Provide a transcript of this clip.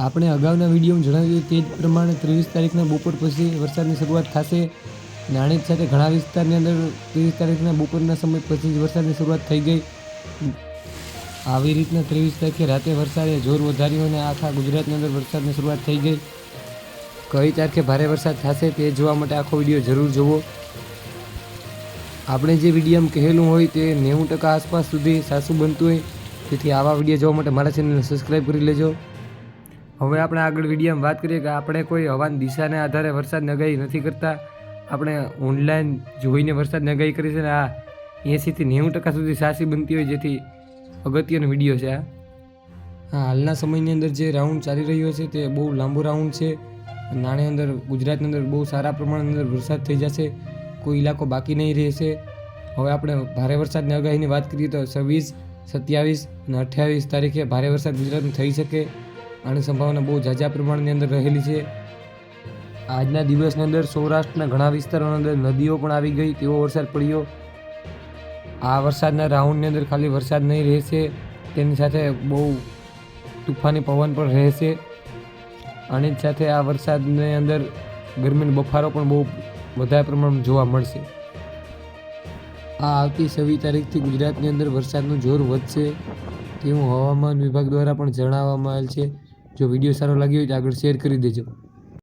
આપણે અગાઉના વિડીયોમાં જણાવ્યું તે જ પ્રમાણે ત્રેવીસ તારીખના બપોર પછી વરસાદની શરૂઆત થશે. નાણેજ સાથે ઘણા વિસ્તારની અંદર ત્રેવીસ તારીખના બપોરના સમય પછી જ વરસાદની શરૂઆત થઈ ગઈ. આવી રીતના ત્રેવીસ તારીખે રાતે વરસાદે જોર વધાર્યું અને આખા ગુજરાતની અંદર વરસાદની શરૂઆત થઈ ગઈ. કઈ તારીખે ભારે વરસાદ થશે તે જોવા માટે આખો વીડિયો જરૂર જુઓ આપણે જે વિડીયોમાં કહેલું હોય તે નેવું ટકા આસપાસ સુધી સાસુ બનતું હોય. તેથી આવા વીડિયો જોવા માટે મારા ચેનલને સબસ્ક્રાઈબ કરી લેજો. હવે આપણે આગળ વિડીયોમાં વાત કરીએ કે આપણે કોઈ હવાની દિશાને આધારે વરસાદ આગાહી નથી કરતા. આપણે ઓનલાઈન જોઈને વરસાદ આગાહી કરી છે ને આ એંસીથી નેવું ટકા સુધી સાચી બનતી હોય જેથી અગત્યનો વીડિયો છે આ. હાલના સમયની અંદર જે રાઉન્ડ ચાલી રહ્યો છે તે બહુ લાંબો રાઉન્ડ છે. નાણે અંદર ગુજરાતની અંદર બહુ સારા પ્રમાણની અંદર વરસાદ થઈ જશે. કોઈ ઇલાકો બાકી નહીં રહેશે. હવે આપણે ભારે વરસાદની આગાહીની વાત કરીએ તો છવ્વીસ, સત્યાવીસ અને અઠ્યાવીસ તારીખે ભારે વરસાદ ગુજરાતમાં થઈ શકે. આની સંભાવના બહુ ઝાઝા પ્રમાણની અંદર રહેલી છે. આજના દિવસની અંદર સૌરાષ્ટ્રના ઘણા વિસ્તારોની અંદર નદીઓ પણ આવી ગઈ, તેવો વરસાદ પડ્યો. આ વરસાદના રાઉન્ડની અંદર ખાલી વરસાદ નહીં રહેશે, તેની સાથે બહુ તુફાની પવન પણ રહેશે. આની સાથે આ વરસાદની અંદર ગરમીનો બફારો પણ બહુ વધારે પ્રમાણમાં જોવા મળશે. આ આવતી છવ્વીસ તારીખથી ગુજરાતની અંદર વરસાદનું જોર વધશે, તેવું હવામાન વિભાગ દ્વારા પણ જણાવવામાં આવેલ છે. જો વીડિયો સારો લાગ્યો હોય તો આગળ શેર કરી દેજો.